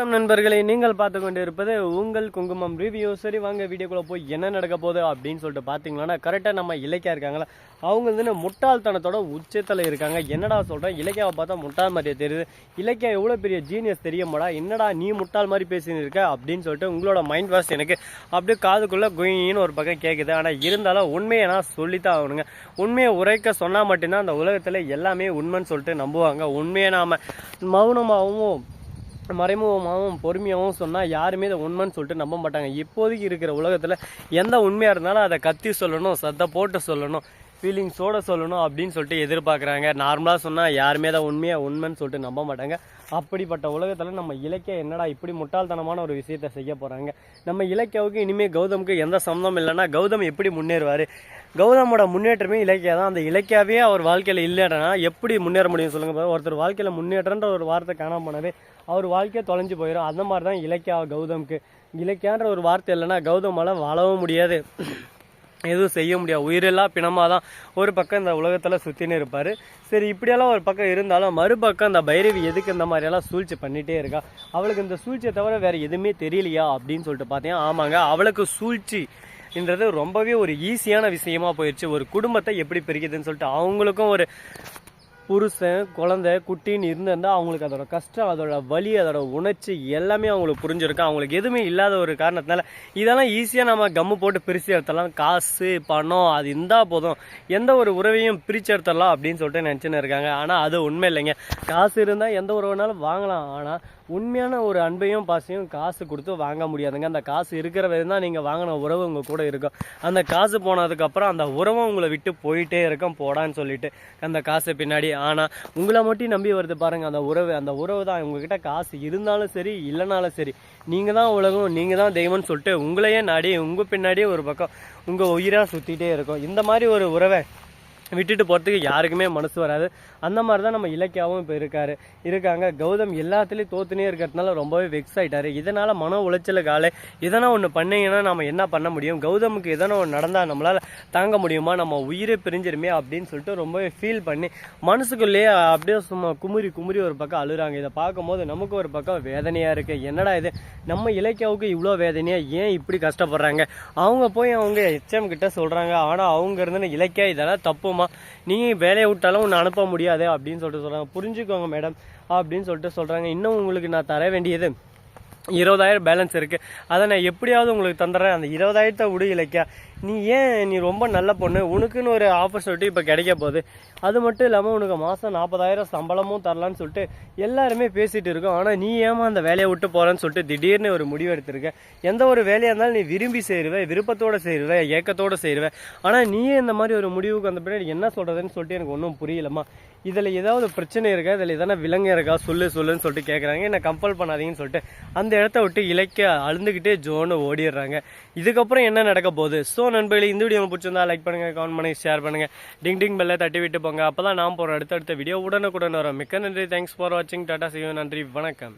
வணக்கம் நண்பர்களே நீங்கள் பார்த்து கொண்டு இருப்பது உங்கள் குங்குமம் ரிவ்யூ சரி வாங்க வீடியோக்குள்ளே போய் என்ன நடக்க போகுது அப்படின்னு சொல்லிட்டு பார்த்தீங்கன்னா கரெக்டாக நம்ம இலக்கியா இருக்காங்களா? அவங்க வந்து முட்டாள்தனத்தோட உச்சத்தில் இருக்காங்க. என்னடா சொல்கிறேன் இலக்கியாவை பார்த்தா முட்டாள் மாதிரியே தெரியுது. இலக்கியா எவ்வளோ பெரிய ஜீனியஸ் தெரியுமாடா? என்னடா நீ முட்டாள் மாதிரி பேசின்னு இருக்க? அப்படின்னு சொல்லிட்டு உங்களோட மைண்ட் வாஷ் எனக்கு அப்படியே காதுக்குள்ளே குயின்னு ஒரு பக்கம் கேட்குது ஆனால் இருந்தாலும் உண்மையை நான் சொல்லித்தான் ஆகணுங்க. உண்மையை உரைக்க சொன்னால் மட்டும்தான் அந்த உலகத்தில் எல்லாமே உண்மைன்னு சொல்லிட்டு நம்புவாங்க. உண்மையை நாம் மௌனமாகவும் மறைமுகமாகவும் பொறுமையாகவும் சொன்னால் யாருமே இதை உண்மைன்னு சொல்லிட்டு நம்ப மாட்டாங்க. இப்போதைக்கு இருக்கிற உலகத்தில் எந்த உண்மையாக இருந்தாலும் அதை கத்தி சொல்லணும் சத்த போட்டு சொல்லணும் ஃபீலிங்ஸோட சொல்லணும் அப்படின்னு சொல்லிட்டு எதிர்பார்க்குறாங்க. நார்மலாக சொன்னால் யாருமே தான் உண்மையாக உண்மைன்னு சொல்லிட்டு நம்ப மாட்டாங்க. அப்படிப்பட்ட உலகத்தில் நம்ம இலக்கிய என்னடா இப்படி முட்டாள்தனமான ஒரு விஷயத்தை செய்ய போகிறாங்க நம்ம இலக்கியாவுக்கு இனிமேல் கௌதமுக்கு எந்த சம்மந்தம் இல்லைன்னா கௌதம் எப்படி முன்னேறுவார்? கௌதமோட முன்னேற்றமே இலக்கியா தான். அந்த இலக்கியாவே அவர் வாழ்க்கையில் இல்லைன்னா எப்படி முன்னேற முடியும் சொல்லுங்கள் ஒருத்தர் வாழ்க்கையில் முன்னேற்றன்ற ஒரு வார்த்தை காணாமல் போனவே அவர் வாழ்க்கையை தொலைஞ்சு போயிடும் அந்த மாதிரி தான் இலக்கியா கௌதம்க்கு. இலக்கியான்ற ஒரு வார்த்தை இல்லைன்னா கௌதமால் வாழவும் முடியாது. எதுவும் செய்ய முடியாது. உயிரில்லா பிணமாக தான் ஒரு பக்கம் இந்த உலகத்தில் சுற்றினு இருப்பார். சரி இப்படியெல்லாம் ஒரு பக்கம் இருந்தாலும் மறுபக்கம் இந்த பைரவி எதுக்கு இந்த மாதிரியெல்லாம் சூழ்ச்சி பண்ணிகிட்டே இருக்கா? அவளுக்கு இந்த சூழ்ச்சியை தவிர வேறு எதுவுமே தெரியலையா அப்படின்னு சொல்லிட்டு பார்த்தீங்கன்னா ஆமாங்க அவளுக்கு சூழ்ச்சி என்றது ரொம்பவே ஒரு ஈஸியான விஷயமா போயிடுச்சு ஒரு குடும்பத்தை எப்படி பிரிக்குதுன்னு சொல்லிட்டு அவங்களுக்கும் ஒரு புருஷன் குழந்தை குட்டின்னு இருந்திருந்தால் அவங்களுக்கு அதோட கஷ்டம் அதோட வலி அதோட உணர்ச்சி எல்லாமே அவங்களுக்கு புரிஞ்சிருக்கும். அவங்களுக்கு எதுவுமே இல்லாத ஒரு காரணத்தினால இதெல்லாம் ஈஸியாக நம்ம கம்மு போட்டு பிரித்து எடுத்துடலாம். காசு பணம் அது இருந்தால் போதும். எந்த ஒரு உறவையும் பிரித்து எடுத்துடலாம் அப்படின்னு சொல்லிட்டு நினச்சின்னு இருக்காங்க. ஆனால் அது உண்மை இல்லைங்க. காசு இருந்தால் எந்த உறவுனாலும் வாங்கலாம். ஆனால் உண்மையான ஒரு அன்பையும் பாசையும் காசு கொடுத்து வாங்க முடியாதுங்க. அந்த காசு இருக்கிற வரையும் தான் நீங்கள் வாங்கின உறவு உங்கள் கூட இருக்கும். அந்த காசு போனதுக்கப்புறம் அந்த உறவும் உங்களை விட்டு போயிட்டே இருக்கும். போடான்னு சொல்லிட்டு அந்த காசு பின்னாடி. ஆனால் உங்களை மட்டும் நம்பி வருது பாருங்கள் அந்த உறவு. அந்த உறவு தான் உங்ககிட்ட காசு இருந்தாலும் சரி இல்லைனாலும் சரி. நீங்கள் தான் உலகம் நீங்கள் தான் தெய்வம்னு சொல்லிட்டு உங்களையே நாடி உங்கள் பின்னாடியே ஒரு பக்கம் உங்கள் உயிராக சுற்றிட்டே இருக்கும். இந்த மாதிரி ஒரு உறவை விட்டுட்டு போகிறதுக்கு யாருக்குமே மனசு வராது. அந்த மாதிரி தான் நம்ம இலக்கியாவும் இப்போ இருக்காரு. இருக்காங்க. கௌதம் எல்லாத்துலேயும் தோத்துனே இருக்கிறதுனால ரொம்பவே வெக்ஸ் ஆகிட்டாரு இதனால் மன உளைச்சலுக்கு ஆளே. எதனா ஒன்று பண்ணீங்கன்னா நம்ம என்ன பண்ண முடியும்? கௌதமுக்கு எதனா ஒன்று நடந்தால் நம்மளால் தாங்க முடியுமா? நம்ம உயிரை பிரிஞ்சிருமே அப்படின்னு சொல்லிட்டு ரொம்பவே ஃபீல் பண்ணி மனசுக்குள்ளேயே அப்படியே சும்மா குமுறி குமுறி ஒரு பக்கம் அழுகிறாங்க. இதை பார்க்கும்போது நமக்கு ஒரு பக்கம் வேதனையாக இருக்குது என்னடா இது? நம்ம இலக்கியாவுக்கு இவ்வளோ வேதனையாக ஏன் இப்படி கஷ்டப்படுறாங்க? அவங்க போய் அவங்க ஹெச்எம் கிட்ட சொல்கிறாங்க ஆனால் அவங்க இருந்து இலக்கியா இதெல்லாம் தப்புமா நீங்கள் வேலையை விட்டாலும் ஒன்று அனுப்ப முடியாது அப்படின்னு சொல்லிட்டு சொல்கிறாங்க புரிஞ்சுக்கோங்க மேடம் அப்படின்னு சொல்லிட்டு சொல்கிறாங்க இன்னும் உங்களுக்கு நான் தர வேண்டியது இருபதாயிரம் பேலன்ஸ் இருக்குது அதை நான் எப்படியாவது உங்களுக்கு தந்துடுறேன். அந்த இருபதாயிரத்தை விடு இலக்கியா. நீ ஏன் நீ ரொம்ப நல்ல பொண்ணு? உனக்குன்னு ஒரு ஆப்பர்ச்சுனிட்டி இப்போ கிடைக்க போகுது. அது மட்டும் இல்லாமல் உனக்கு மாதம் நாற்பதாயிரம் சம்பளமும் தரலான்னு சொல்லிட்டு எல்லாருமே பேசிகிட்டு இருக்கோம். ஆனால் நீ ஏமா அந்த வேலையை விட்டு போகிறேன்னு சொல்லிட்டு திடீர்னு ஒரு முடிவு எடுத்திருக்க? எந்த ஒரு வேலையாக இருந்தாலும் நீ விரும்பி செய்டுவே விருப்பத்தோடு செய்டுவே ஏக்கத்தோடு செய்டுவே ஆனால் நீயே இந்த மாதிரி ஒரு முடிவுக்கு வந்த பின்னாடி என்ன சொல்கிறதுன்னு சொல்லிட்டு எனக்கு ஒன்றும் புரியலம்மா. இதில் ஏதாவது பிரச்சனை இருக்கா? இதில் எதனா விலங்கு இருக்கா? சொல்லு சொல்லுன்னு சொல்லிட்டு கேட்குறாங்க என்னை கம்பல் பண்ணாதீங்கன்னு சொல்லிட்டு அந்த இடத்த விட்டு இலக்க அழுந்துக்கிட்டே ஜோன்னு ஓடிடுறாங்க. இதுக்கப்புறம் என்ன நடக்க போகுது? ஸோ நண்பர்களே இந்த வீடியோ பிடிச்சிருந்தா லைக் பண்ணுங்கள் கமெண்ட் பண்ணி ஷேர் பண்ணுங்கள் டிங் டிங் பெல்லை தட்டி விட்டு போங்க. அப்போ தான் நான் போகிற அடுத்தடுத்த வீடியோ உடனுக்குடன் வரும். மிக்க நன்றி. தேங்க்ஸ் ஃபார் வாட்சிங் டாட்டா சிவன் நன்றி. வணக்கம்.